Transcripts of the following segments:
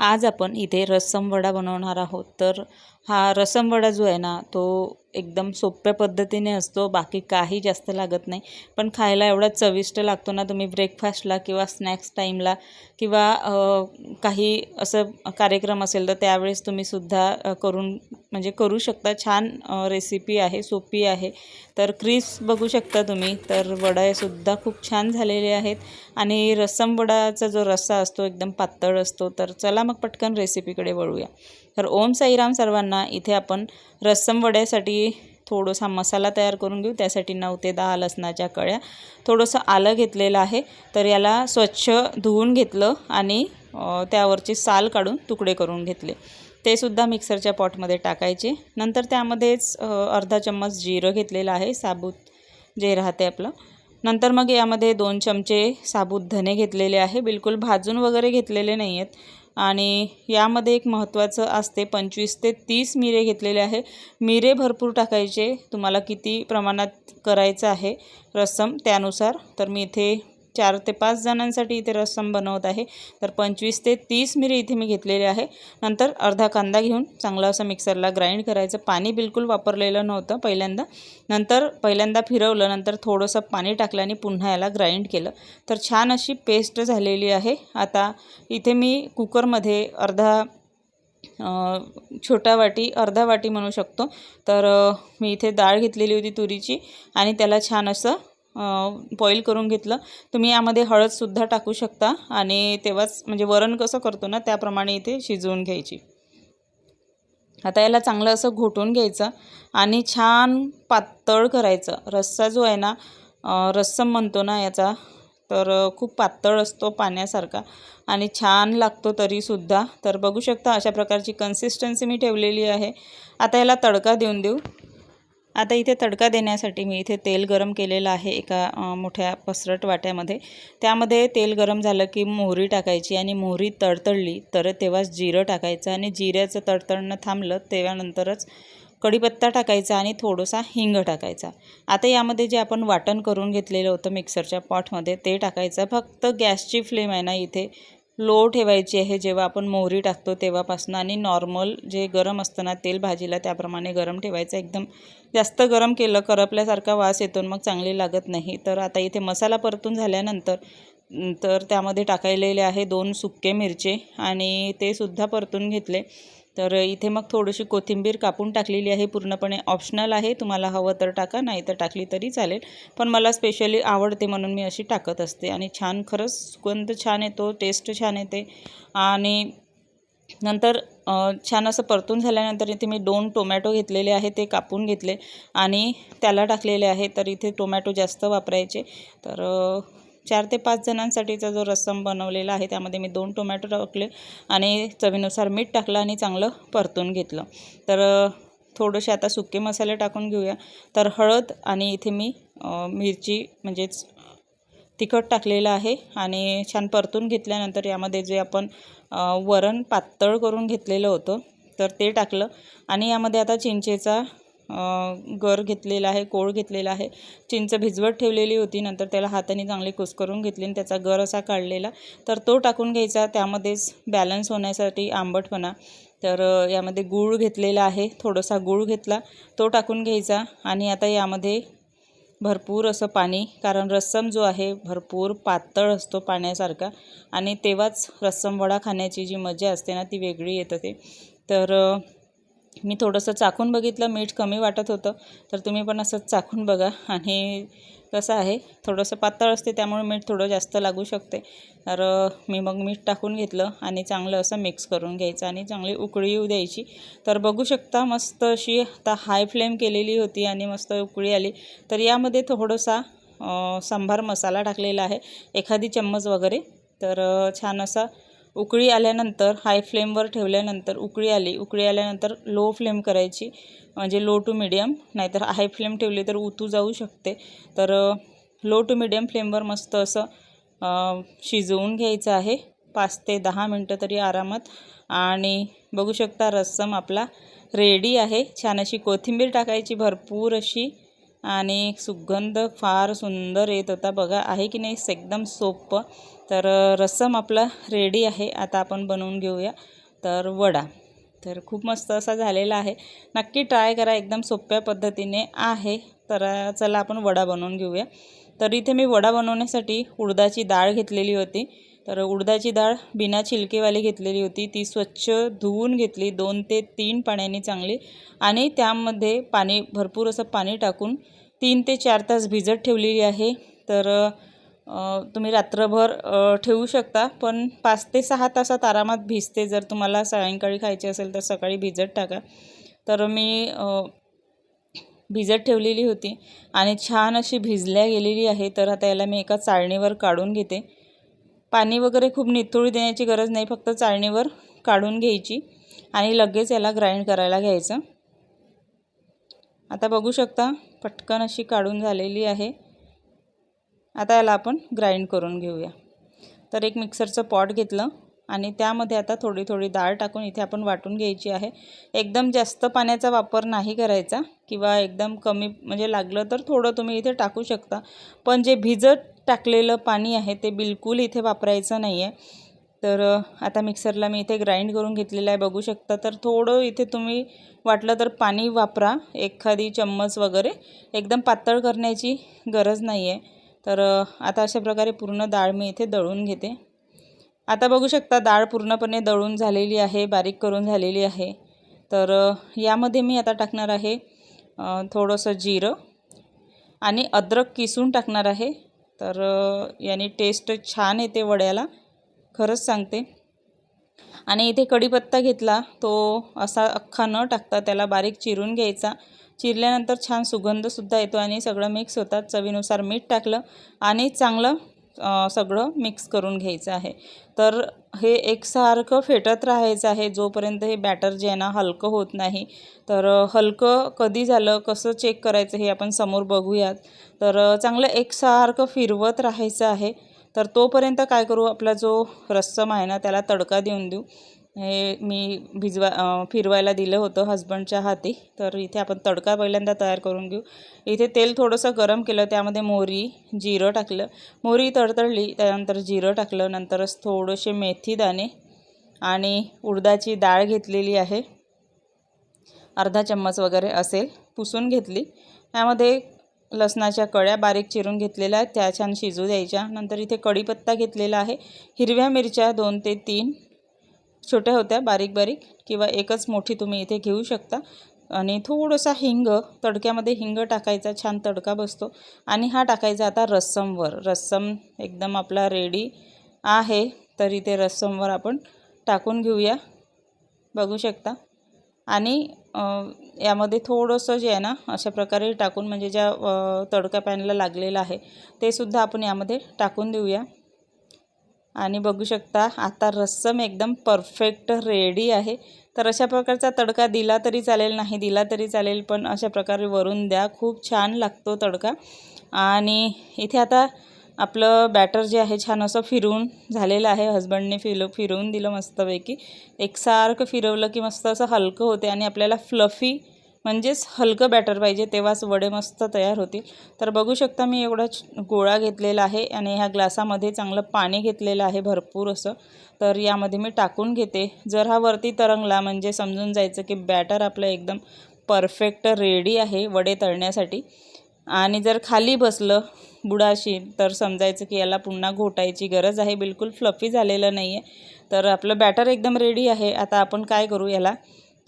आज आपण इथे रस्सम वडा बनवणार आहोत. तर हा रस्सम वडा जो आहे ना तो एकदम सोप्या पद्धतीने असतो बाकी काही जास्त लागत नाही. पण खायला एवढा चविष्ट लागतो ना तुम्ही ब्रेकफास्टला किंवा स्नॅक्स टाईमला किंवा काही असं कार्यक्रम असेल तर त्यावेळेस तुम्ही सुद्धा करून म्हणजे करू शकता. छान रेसिपी आहे सोपी आहे. तर क्रिस्प बघू शकता तुम्ही. तर वडासुद्धा खूप छान झालेले आहेत. आणि रस्सम वडाचा जो रस्सा असतो एकदम पातळ असतो. तर चला मग पटकन रेसिपीकडे वळूया. तर ओम साईराम सर्वांना इथे आपण रस्सम वड्यासाठी थोडासा मसाला तयार करून घेऊ. त्यासाठी नऊ ते दहा लसणाच्या कळ्या. थोडंसं आलं घेतलेलं आहे. तर याला स्वच्छ धुवून घेतलं आणि त्यावरचे त्यावरची साल काढून तुकडे करून घेतले. ते सुद्धा मिक्सरच्या पॉटमध्ये टाकायचे. नंतर त्यामध्येच अर्धा चम्मच जिरं घेतलेलं आहे. साबूत जे राहते आपलं. नंतर मग यामध्ये दोन चमचे साबूत धने घेतलेले आहे. बिलकुल भाजून वगैरे घेतलेले नाही आहेत आणि यामध्ये एक महत्त्वाचं असते पंचवीस ते तीस मिरे घेतलेले आहे. मिरे भरपूर टाकायचे. तुम्हाला किती प्रमाणात करायचं आहे रस्सम त्यानुसार. तर मी इथे चार ते पाच जणांसाठी इथे रस्सम बनवत आहे. तर पंचवीस ते तीस मिरी इथे मी घेतलेले आहे. नंतर अर्धा कांदा घेऊन चांगला असं मिक्सरला ग्राइंड करायचं. पाणी बिलकुल वापरलेलं नव्हतं पहिल्यांदा. नंतर पहिल्यांदा फिरवलं. नंतर थोडंसं पाणी टाकलं आणि पुन्हा याला ग्राइंड केलं. तर छान अशी पेस्ट झालेली आहे. आता इथे मी कुकरमध्ये अर्धा छोटा वाटी अर्धा वाटी म्हणू शकतो. तर मी इथे डाळ घेतलेली होती तुरीची आणि त्याला छान असं बॉईल करून घेतलं. तुम्ही यामध्ये हळदसुद्धा टाकू शकता आणि तेव्हाच म्हणजे वरण कसं करतो ना त्याप्रमाणे इथे शिजवून घ्यायची. आता याला चांगलं असं घोटून घ्यायचं आणि छान पातळ करायचं. रस्सा जो आहे ना रस्सम म्हणतो ना याचा तर खूप पातळ असतो पाण्यासारखा आणि छान लागतो तरीसुद्धा तर बघू शकता अशा प्रकारची कन्सिस्टन्सी मी ठेवलेली आहे. आता याला तडका देऊन देऊ. आता इथे तडका देण्यासाठी मी इथे तेल गरम केलेलं आहे एका मोठ्या पसरट वाट्यामध्ये. त्यामध्ये तेल गरम झालं की मोहरी टाकायची आणि मोहरी तडतडली तर तेव्हाच जिरं टाकायचं आणि जिऱ्याचं तडतडणं थांबलं तेव्हानंतरच कढीपत्ता टाकायचा आणि थोडासा हिंग टाकायचा. आता यामध्ये जे आपण वाटण करून घेतलेलं होतं मिक्सरच्या पॉटमध्ये ते टाकायचं. फक्त गॅसची फ्लेम आहे ना इथे. लो ठेवायची आहे. जेव्हा आपण मोहरी टाकतो तेव्हापासून आणि नॉर्मल जे गरम असतं ना तेल भाजीला त्याप्रमाणे गरम ठेवायचं. एकदम जास्त गरम केलं करपल्यासारखा वास येतो आणि मग चांगली लागत नाही. तर आता इथे मसाला परतून झाल्यानंतर तर त्यामध्ये टाकायलेले आहे दोन सुक्के मिरचे आणि ते सुद्धा परतून घेतले. तर इथे मग थोडीशी कोथिंबीर कापून टाकलेली आहे. पूर्णपणे ऑप्शनल आहे. तुम्हाला हवं तर टाका नाही तर टाकली तरी चालेल. पण मला स्पेशली आवडते म्हणून मी अशी टाकत असते. आणि छान खरंच सुगंध छान येतो टेस्ट छान येते. आणि नंतर छान असं परतून झाल्यानंतर इथे मी दोन टोमॅटो घेतलेले आहे ते कापून घेतले. आणि त्याला टाकलेले आहे तर इथे टोमॅटो जास्त वापरायचे. तर चार ते पाच जणांसाठीचा जो रस्सम बनवलेला आहे त्यामध्ये मी दोन टोमॅटो टाकले आणि चवीनुसार मीठ टाकलं आणि चांगलं परतून घेतलं. तर थोडेसे आता सुके मसाले टाकून घेऊया. तर हळद आणि इथे मी मिरची म्हणजेच तिखट टाकलेलं आहे आणि छान परतून घेतल्यानंतर यामध्ये जे आपण वरण पातळ करून घेतलेलं होतं तर ते टाकलं. आणि यामध्ये आता चिंचेचा गर घेतलेला आहे कोळ घेतलेला आहे. चिंच भिजवत ठेवलेली होती नंतर त्याला हाताने चांगली कुस्करून घेतली आणि त्याचा गर असा काढलेला. तर तो टाकून घ्यायचा त्यामध्येच बॅलन्स होण्यासाठी आंबटपणा. तर यामध्ये गूळ घेतलेला आहे थोडासा गूळ घेतला. तो टाकून घ्यायचा आणि आता यामध्ये भरपूर असं पाणी कारण रस्सम जो आहे भरपूर पातळ असतो पाण्यासारखा. आणि तेव्हाच रस्सम वडा खाण्याची जी मजा असते ना ती वेगळी येत असते तर मी थोडंसं चाखून बघितलं मीठ कमी वाटत होतं तर तुम्ही पण असं चाखून बघा. आणि कसं आहे थोडंसं पातळ असते त्यामुळे मीठ थोडं जास्त लागू शकते. तर मी मग मीठ टाकून घेतलं आणि चांगलं असं मिक्स करून घ्यायचं आणि चांगली उकळी येऊ द्यायची. तर बघू शकता मस्त अशी आता हाय फ्लेम केलेली होती आणि मस्त उकळी आली. तर यामध्ये थोडंसा सांभार मसाला टाकलेला आहे एखादी चम्मच वगैरे. तर छान असा उकळी आल्यानंतर हाय फ्लेमवर ठेवल्यानंतर उकळी आली. उकळी आल्यानंतर लो फ्लेम करायची म्हणजे लो टू मिडियम नाहीतर हाय फ्लेम ठेवली तर उतू जाऊ शकते. तर लो टू मिडियम फ्लेमवर मस्त असं शिजवून घ्यायचं आहे. पाच ते दहा मिनटं तरी आरामात. आणि बघू शकता रस्सम आपला रेडी आहे. छान अशी कोथिंबीर टाकायची भरपूर अशी आणि सुगंध फार सुंदर येत होता. बघा आहे की नाही? एकदम सोपं. तर रस्सम आपला रेडी आहे. आता आपण बनवून घेऊया. तर वडा. तर खूप मस्त असा झालेला आहे. नक्की ट्राय करा. एकदम सोप्या पद्धतीने आहे. तर चला आपण वडा बनवून घेऊया. तर इथे मी वडा बनवण्यासाठी उडदाची डाळ घेतलेली होती. तर उडदाची डाळ बिना छिलकेवाली घेतलेली होती. ती स्वच्छ धुवून घेतली. दोन ते तीन पाण्याने चांगली आणि त्यामध्ये पाणी भरपूर असं पाणी टाकून तीन ते चार तास भिजत ठेवलेली आहे. तर तुम्ही रात्रभर ठेवू शकता पण पाच ते सहा तासात आरामात भिजते. जर तुम्हाला सायंकाळी खायची असेल तर सकाळी भिजत टाका. तर मी भिजत ठेवलेली होती आणि छान अशी भिजल्या गेलेली आहे. तर आता याला मी एका चाळणीवर काढून घेते. पाणी वगैरे खूप निथळू देण्याची गरज नाही फक्त चाळणीवर काढून घ्यायची आणि लगेच याला ग्राइंड करायला घ्यायचं. आता बघू शकता पटकन अशी काढून झालेली आहे. आता याला आपण ग्राइंड करून घेऊया. तर एक मिक्सरचं पॉट घेतलं आणि त्यामध्ये आता थोडी थोडी डाळ टाकून इथे आपण वाटून घ्यायची आहे. एकदम जास्त पाण्याचा वापर नाही करायचा किंवा एकदम कमी म्हणजे लागलं तर थोडं तुम्ही इथे टाकू शकता. पण जे भिजत टाकलेलं पाणी आहे ते बिलकुल इथे वापरायचं नाही आहे तर आता मिक्सरला मी इथे ग्राइंड करून घेतलेलं आहे बघू शकता. तर थोडं इथे तुम्ही वाटलं तर पाणी वापरा एखादी चम्मच वगैरे. एकदम पातळ करण्याची गरज नाही आहे तर आता अशा प्रकारे पूर्ण डाळ मी इथे दळून घेते. आता बघू शकता डाळ पूर्णपणे दळून झालेली आहे बारीक करून झालेली आहे. तर यामध्ये मी आता टाकणार आहे थोडंसं जिरं आणि अद्रक किसून टाकणार आहे. तर याने टेस्ट छान येते वड्याला. खरंच सांगते. आणि इथे कढीपत्ता घेतला तो असा अख्खा न टाकता त्याला बारीक चिरून घ्यायचा. चिरल्यानंतर छान सुगंधसुद्धा येतो आणि सगळं मिक्स होतात. चवीनुसार मीठ टाकलं आणि चांगलं सगळं मिक्स करून घ्यायचं आहे. तर हे एकसारखं फेटत राहायचं आहे. जोपर्यंत हे बॅटर जे आहे ना हलकं होत नाही तर हलकं कधी झालं कसं चेक करायचं हे आपण समोर बघूयात. तर चांगलं एकसारखं फिरवत राहायचं आहे. तर तोपर्यंत काय करू आपला जो रस्सम आहे ना त्याला तडका देऊन देऊ. हे मी भिजवा फिरवायला दिलं होतं हजबंडच्या हाती. तर इथे आपण तडका पहिल्यांदा तयार करून घेऊ. इथे तेल थोडंसं गरम केलं त्यामध्ये मोहरी जिरं टाकलं. मोहरी तडतडली त्यानंतर जिरं टाकलं नंतरच थोडेसे मेथी दाणे आणि उडदाची डाळ घेतलेली आहे. अर्धा चम्मच वगैरे असेल पुसून घेतली. त्यामध्ये लसणाच्या कळ्या बारीक चिरून घेतलेल्या आहेत त्या छान शिजू द्यायच्या. नंतर इथे कढीपत्ता घेतलेला आहे. हिरव्या मिरच्या दोन ते तीन. छोट्या होत्या बारीक बारीक किंवा एकच मोठी तुम्ही इथे घेऊ शकता. आणि थोडंसा हिंग तडक्यामध्ये हिंग टाकायचा छान तडका बसतो. आणि हा टाकायचा आता रस्समवर. रस्सम एकदम आपला रेडी आहे तर इथे रस्समवर आपण टाकून घेऊया. बघू शकता. आणि यामध्ये थोडंसं जे आहे ना अशा प्रकारे टाकून म्हणजे ज्या तडका पॅनला लागलेलं आहे ते सुद्धा आपण यामध्ये टाकून देऊया. आणि बघू शकता आता रस्सम एकदम परफेक्ट रेडी आहे. तर अशा प्रकारचा तडका दिला तरी चालेल नाही दिला तरी चालेल पण अशा प्रकारे वरून द्या. खूप छान लागतो तडका. आणि इथे आता आपलं बॅटर जे आहे छान असं फिरवून झालेलं आहे. हजबंडने फिरव फिरवून दिलं मस्तपैकी. एकसारखं फिरवलं की मस्त असं हलकं होते आणि आपल्याला फ्लफी म्हणजेच हलकं बॅटर पाहिजे तेव्हाच वडे मस्त तयार होतील. तर बघू शकता मी एवढा गोळा घेतलेला आहे आणि ह्या ग्लासामध्ये चांगलं पाणी घेतलेलं आहे भरपूर असं. तर यामध्ये मी टाकून घेते. जर हा वरती तरंगला म्हणजे समजून जायचं की बॅटर आपलं एकदम परफेक्ट रेडी आहे वडे तळण्यासाठी. आणि जर खाली बसलं बुडाशी तर समजायचं की याला पुन्हा घोटायची गरज आहे. बिलकुल फ्लफी झालेलं नाही आहे तर आपलं बॅटर एकदम रेडी आहे. आता आपण काय करू याला?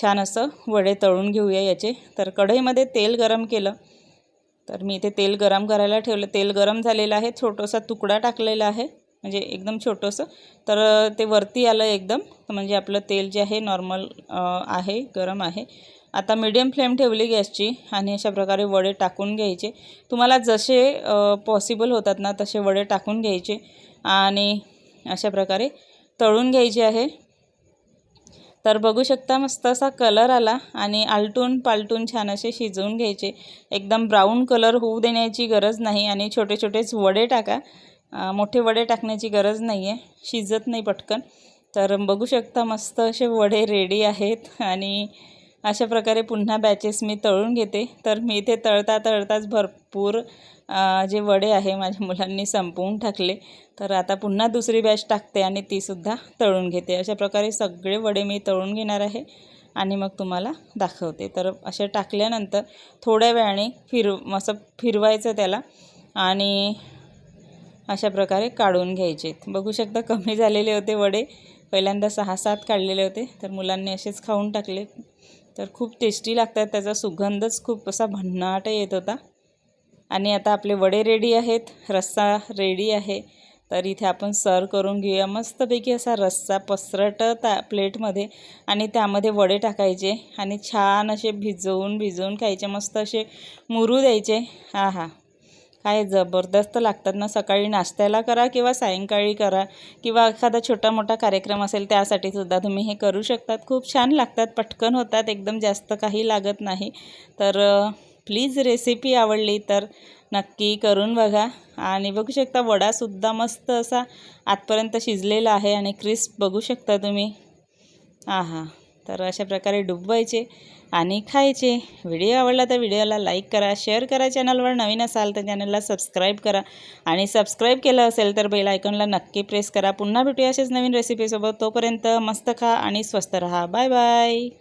छान असं वडे तळून घेऊया याचे. तर कढईमध्ये तेल गरम केलं. तर मी इथे तेल गरम करायला ठेवलं. तेल गरम झालेलं आहे. छोटासा तुकडा टाकलेला आहे. म्हणजे एकदम छोटंसं. तर ते वरती आलं एकदम. म्हणजे आपलं तेल जे आहे नॉर्मल आहे गरम आहे. आता मीडियम फ्लेम ठेवली गॅसची आणि अशा प्रकारे वडे टाकून घ्यायचे. तुम्हाला जसे पॉसिबल होतात ना तसे वडे टाकून घ्यायचे. आणि अशा प्रकारे तळून घ्यायचे आहे. तर बघू शकता मस्त असा कलर आला आणि आलटून पालटून छान असे शिजवून घ्यायचे. एकदम ब्राऊन कलर होऊ देण्याची गरज नाही आणि छोटे छोटेच वडे टाका. मोठे वडे टाकण्याची गरज नाही आहे शिजत नाही पटकन. तर बघू शकता मस्त असे वडे रेडी आहेत आणि अशा प्रकारे पुन्हा बॅचेस मी तळून घेते. तर मी इथे तळता तळताच भरपूर जे वडे आहे माझ्या मुलांनी संपवून टाकले. तर आता पुन्हा दुसरी बॅच टाकते आणि तीसुद्धा तळून घेते. अशा प्रकारे सगळे वडे मी तळून घेणार आहे आणि मग तुम्हाला दाखवते. तर असे टाकल्यानंतर थोड्या वेळाने फिर असं फिरवायचं त्याला आणि अशा प्रकारे काढून घ्यायचे. बघू शकता कमी झालेले होते वडे. पहिल्यांदा सहा सात काढलेले होते. तर मुलांनी असेच खाऊन टाकले. तर खूप टेस्टी लागतात त्याचा सुगंधच खूप असा भन्नाट येत होता. आणि आता आपले वडे रेडी आहेत रस्सा रेडी आहे. तर इथे आपण सर्व करून घेऊया. मस्तपैकी असा रस्सा पसरट त्या प्लेटमध्ये आणि त्यामध्ये वडे टाकायचे आणि छान असे भिजवून भिजवून खायचे. मस्त असे मुरू द्यायचे. हा हा. काय जबरदस्त लागतात ना सकाळी नाश्त्याला करा किंवा सायंकाळी करा किंवा एखादा छोटा मोठा कार्यक्रम असेल त्यासाठी सुद्धा तुम्ही हे करू शकतात. खूप छान लागतात पटकन होतात एकदम जास्त काही लागत नाही. तर प्लीज रेसिपी आवडली तर नक्की करून बघा. आणि बघू शकता वडासुद्धा मस्त असा आतपर्यंत शिजलेला आहे आणि क्रिस्प बघू शकता तुम्ही. हां हां तर अशा प्रकारे डुबवायचे आणि खायचे. व्हिडिओ आवडला तर व्हिडिओला लाईक करा शेअर करा चॅनलवर नवीन असाल तर चॅनलला सबस्क्राईब करा. आणि सबस्क्राईब केलं असेल तर बेल आयकॉनला नक्की प्रेस करा. पुन्हा भेटूया असेच नवीन रेसिपीसोबत तोपर्यंत मस्त खा आणि स्वस्त रहा. Bye bye.